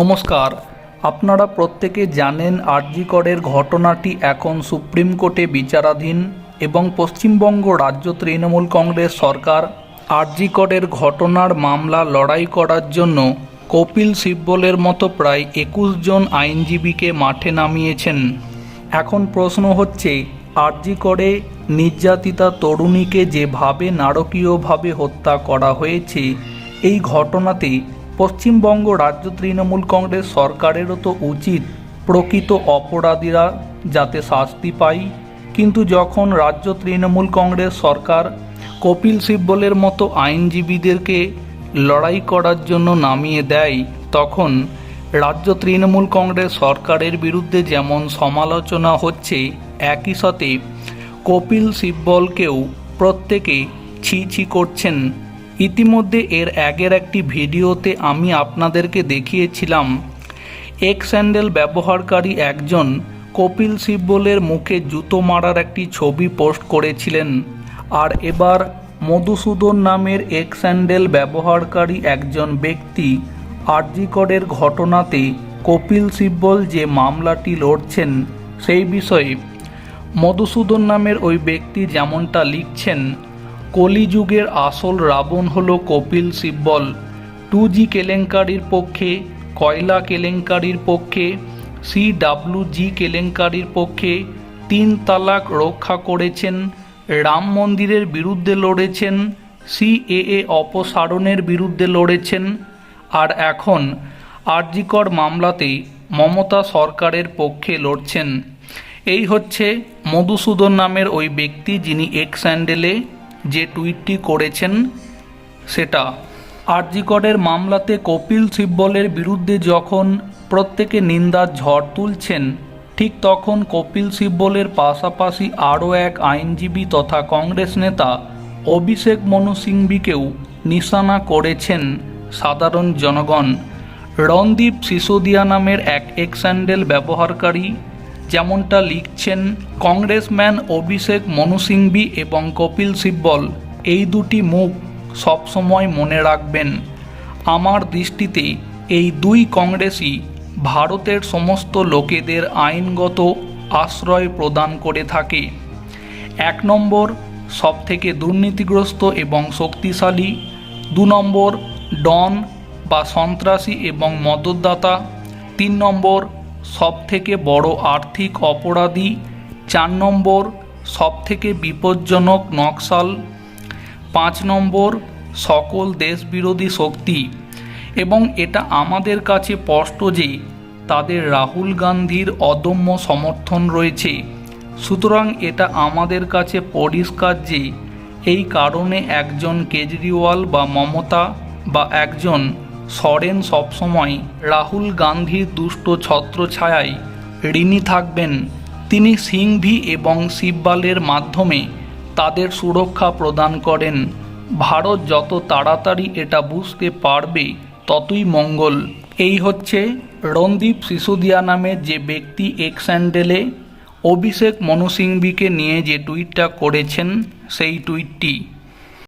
নমস্কার। আপনারা প্রত্যেকে জানেন আরজিকরের ঘটনাটি এখন সুপ্রিম কোর্টে বিচারাধীন এবং পশ্চিমবঙ্গ রাজ্য তৃণমূল কংগ্রেস সরকার আরজিকরের ঘটনার মামলা লড়াই করার জন্য কপিল সিব্বলের মতো প্রায় একুশ জন আইনজীবীকে মাঠে নামিয়েছেন। এখন প্রশ্ন হচ্ছে আরজি করে নির্যাতিতা তরুণীকে যেভাবে নারকীয়ভাবে হত্যা করা হয়েছে, এই ঘটনাতে পশ্চিমবঙ্গ রাজ্য তৃণমূল কংগ্রেস সরকারেরও তো উচিত প্রকৃত অপরাধীরা যাতে শাস্তি পায়। কিন্তু যখন রাজ্য তৃণমূল কংগ্রেস সরকার কপিল সিব্বলের মতো আইনজীবীদেরকে লড়াই করার জন্য নামিয়ে দেয়, তখন রাজ্য তৃণমূল কংগ্রেস সরকারের বিরুদ্ধে যেমন সমালোচনা হচ্ছে, একই সাথে কপিল সিব্বলকেও প্রত্যেকে ছি ছি করছেন ইতিমধ্যে এর আগের একটি ভিডিওতে আমি আপনাদেরকে দেখিয়েছিলাম। এক স্যান্ডেল ব্যবহারকারী একজন কপিল সিব্বলের মুখে জুতো মারার একটি ছবি পোস্ট করেছিলেন। আর এবার মধুসূদন নামের এক স্যান্ডেল ব্যবহারকারী একজন ব্যক্তি আরজিকরের ঘটনাতে কপিল সিব্বল যে মামলাটি লড়ছেন সেই বিষয়ে মধুসূদন নামের ওই ব্যক্তি যেমনটা লিখছেন কলিযুগের আসল রাবণ হল কপিল সিব্বল। টু জি কেলেঙ্কারির পক্ষে, কয়লা কেলেঙ্কারির পক্ষে, সি জি কেলেঙ্কারির পক্ষে তিন তালাক রক্ষা করেছেন, রাম মন্দিরের বিরুদ্ধে লড়েছেন সিএএ অপসারণের বিরুদ্ধে লড়েছেন, আর এখন আরজিকর মামলাতে মমতা সরকারের পক্ষে লড়ছেন। এই হচ্ছে মধুসূদন নামের ওই ব্যক্তি যিনি এক স্যান্ডেলে যে টুইটটি করেছেন সেটা। আরজিকরের মামলাতে কপিল সিব্বলের বিরুদ্ধে যখন প্রত্যেকে নিন্দার ঝড় তুলছেন, ঠিক তখন কপিল সিব্বলের পাশাপাশি আরও এক আইনজীবী তথা কংগ্রেস নেতা অভিষেক মনু সিংভিকেও নিশানা করেছেন সাধারণ জনগণ। রণদীপ সিসোদিয়া নামের এক এক স্যান্ডেল ব্যবহারকারী যেমনটা লিখছেন কংগ্রেসম্যান অভিষেক মনু সিংভি এবং কপিল সিব্বল, এই দুটি মুখ সবসময় মনে রাখবেন। আমার দৃষ্টিতে এই দুই কংগ্রেসই ভারতের সমস্ত লোকেদের আইনগত আশ্রয় প্রদান করে থাকে। এক নম্বর সবথেকে দুর্নীতিগ্রস্ত এবং শক্তিশালী, দু নম্বর ডন বা সন্ত্রাসী এবং মদতদাতা, তিন নম্বর সবথেকে বড় আর্থিক অপরাধী, চার নম্বর সবথেকে বিপজ্জনক নকশাল, পাঁচ নম্বর সকল দেশবিরোধী শক্তি। এবং এটা আমাদের কাছে স্পষ্ট যে, তাদের রাহুল গান্ধীর অদম্য সমর্থন রয়েছে। সুতরাং এটা আমাদের কাছে পরিষ্কার যে, এই কারণে একজন কেজরিওয়াল বা মমতা বা একজন সরেন সবসময় রাহুল গান্ধীর দুষ্ট ছত্রছায়ায় ঋণী থাকবেন। তিনি সিংভি এবং শিববালের মাধ্যমে তাদের সুরক্ষা প্রদান করেন। ভারত যত তাড়াতাড়ি এটা বুঝতে পারবে, ততই মঙ্গল। এই হচ্ছে রণদীপ সিসোদিয়া নামে যে ব্যক্তি এক স্যান্ডেলে অভিষেক মনুসিংভিকে নিয়ে যে টুইটটা করেছেন, সেই টুইটটি।